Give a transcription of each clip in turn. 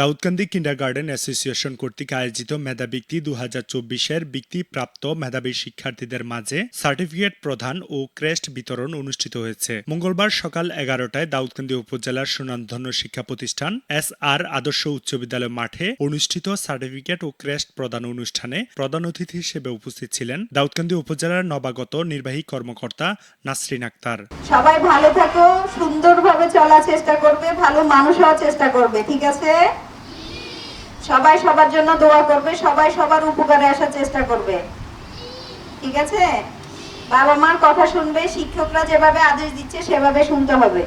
দাউদকান্দি কিন্ডার garden association কর্তৃক আয়োজিত মেধাবৃত্তি দু হাজার চব্বিশের বৃত্তিপ্রাপ্ত মেধাবী শিক্ষার্থীদের মাঝে সার্টিফিকেট প্রদান ও ক্রেস্ট বিতরণ অনুষ্ঠিত হয়েছে। মঙ্গলবার সকাল এগারোটায় দাউদকান্দি উপজেলার সুনামধন্য শিক্ষা প্রতিষ্ঠান এস আর আদর্শ উচ্চ বিদ্যালয় মাঠে অনুষ্ঠিত সার্টিফিকেট ও ক্রেস্ট প্রদান অনুষ্ঠানে প্রধান অতিথি হিসেবে উপস্থিত ছিলেন দাউদকান্দি উপজেলার নবাগত নির্বাহী কর্মকর্তা নাসরিন আক্তার। সবাই ভালো থাকো, সুন্দরভাবে চলার চেষ্টা করবে, ভালো মানুষ হওয়ার চেষ্টা করবে, ঠিক আছে? সবাই সবার জন্য দোয়া করবে সবাই সবার উপকারে আসার চেষ্টা করবে। ঠিক আছে? বাবা মার কথা শুনবে শিক্ষকরা যেভাবে আদেশ দিচ্ছে সেভাবে শুনতে হবে।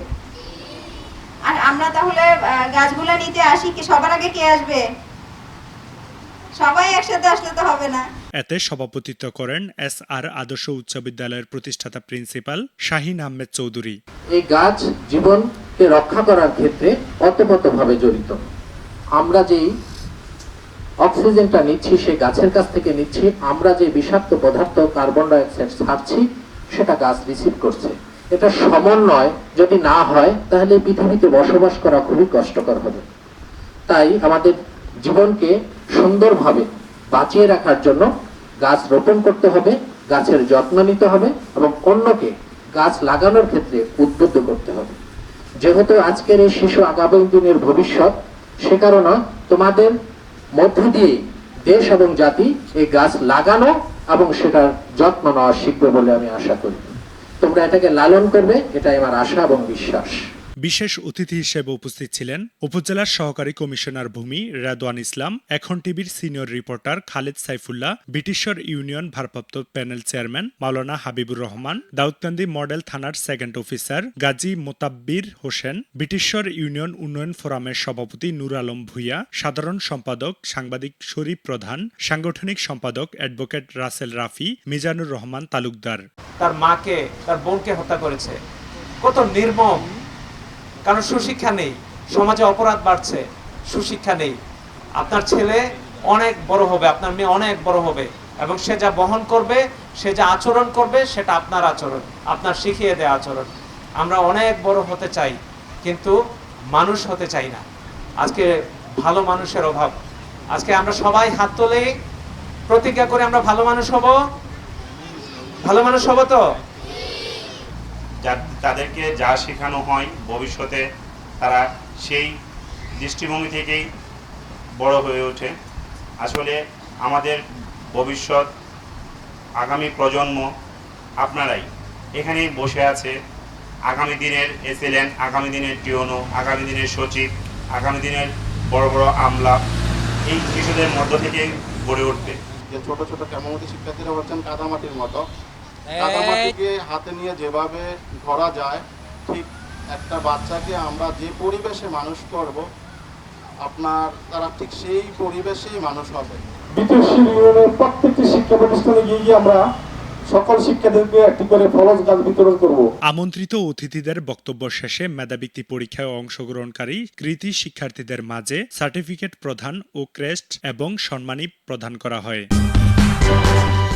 আর আমরা তাহলে গাছগুলা নিতে আসি কি সবার আগে কে আসবে? সবাই একসাথে আসলে তো হবে না। এতে সভাপতিত্ব করেন এস আর আদর্শ উচ্চ বিদ্যালয়ের প্রতিষ্ঠাতা প্রিন্সিপাল শাহিন আহমেদ চৌধুরী। এই গাছ জীবনকে রক্ষা করার ক্ষেত্রে অতপ্রতভাবে জড়িত। আমরা যেই অক্সিজেনটা নিচ্ছি সেই গাছের কাছ থেকে নিচ্ছি, আমরা যে বিষাক্ত পদার্থ কার্বন ডাইঅক্সাইড ছাড়ছি, সেটা গাছ রিসিভ করছে। এটা সমন্বয়, যদি না হয়, তাহলে পৃথিবীতে বসবাস করা খুবই কষ্টকর হবে। তাই আমাদের জীবনকে সুন্দরভাবে বাঁচিয়ে রাখার জন্য গাছ রোপণ করতে হবে, গাছের যত্ন নিতে হবে এবং অন্যকে গাছ লাগানোর ক্ষেত্রে উদ্বুদ্ধ করতে হবে। যেহেতু আজকের এই শিশু আগামী দিনের ভবিষ্যৎ, সে কারণে তোমাদের মধ্য দিয়ে দেশ এবং জাতি এই গাছ লাগানো এবং সেটার যত্ন নেওয়া শিখবে বলে আমি আশা করি। তোমরা এটাকে লালন করবে, এটাই আমার আশা এবং বিশ্বাস। বিশেষ অতিথি হিসেবে উপস্থিত ছিলেন উপজেলার সহকারী কমিশনার ভূমি রেদওয়ান ইসলাম, এখন টিভির সিনিয়র রিপোর্টার খালেদ সাইফুল্লাহ, ব্রিটিশর ইউনিয়ন ভারপ্রাপ্ত প্যানেল চেয়ারম্যান মাওলানা হাবিবুর রহমান, দাউদকান্দি মডেল থানার সেকেন্ড অফিসার গাজী মোতাব্বির হোসেন, ব্রিটিশর ইউনিয়ন উন্নয়ন ফোরামের সভাপতি নূর আলম ভুইয়া, সাধারণ সম্পাদক সাংবাদিক শরীফ প্রধান, সাংগঠনিক সম্পাদক অ্যাডভোকেট রাসেল রাফি, মিজানুর রহমান তালুকদার। তার মাকে, তার বোনকে হত্যা করেছে। কত নির্মম কারণ সুশিক্ষা নেই। সমাজে অপরাধ বাড়ছে, সুশিক্ষা নেই। আপনার ছেলে অনেক বড় হবে, আপনার মেয়ে অনেক বড় হবে এবং সে যা বহন করবে, সে যা আচরণ করবে, সেটা আপনার আচরণ, আপনার শিখিয়ে দেওয়া আচরণ। আমরা অনেক বড় হতে চাই, কিন্তু মানুষ হতে চাই না। আজকে ভালো মানুষের অভাব। আজকে আমরা সবাই হাত তোলে প্রতিজ্ঞা করে আমরা ভালো মানুষ হব? ভালো মানুষ হব তো? তাদেরকে যা শেখানো হয় ভবিষ্যতে তারা সেই দৃষ্টিভঙ্গি থেকেই বড় হয়ে ওঠে। আসলে আমাদের ভবিষ্যৎ, আগামী প্রজন্ম আপনারাই। এখানেই বসে আছে আগামী দিনের এসএলএন, আগামী দিনের টিওনো, আগামী দিনের সচিব, আগামী দিনের বড় বড় আমলা, এই শিশুদের মধ্য থেকেই গড়ে উঠবে। যে ছোট ছোট কেমনতি শিক্ষার্থীরা হচ্ছেন কাদামাটির মতো কাদামাটিকে হাতে নিয়ে যেভাবে ধরা যায় ঠিক একটা বাচ্চাকে আমরা যে পরিবেশে মানুষ করব আপনার তারা ঠিক সেই পরিবেশেই মানুষ হবে। বিদেশি ইউনিয়নের প্রত্যেকটি শিক্ষা প্রতিষ্ঠানে গিয়ে গিয়ে আমরা সকল শিক্ষার্থীদেরকে একটি করে ফলস গাছ বিতরণ করব। আমন্ত্রিত অতিথিদের বক্তব্য শেষে মেধাবৃত্তি পরীক্ষায় অংশগ্রহণকারী কৃতি শিক্ষার্থীদের মাঝে সার্টিফিকেট প্রদান ও ক্রেস্ট এবং সম্মানী প্রদান করা হয়।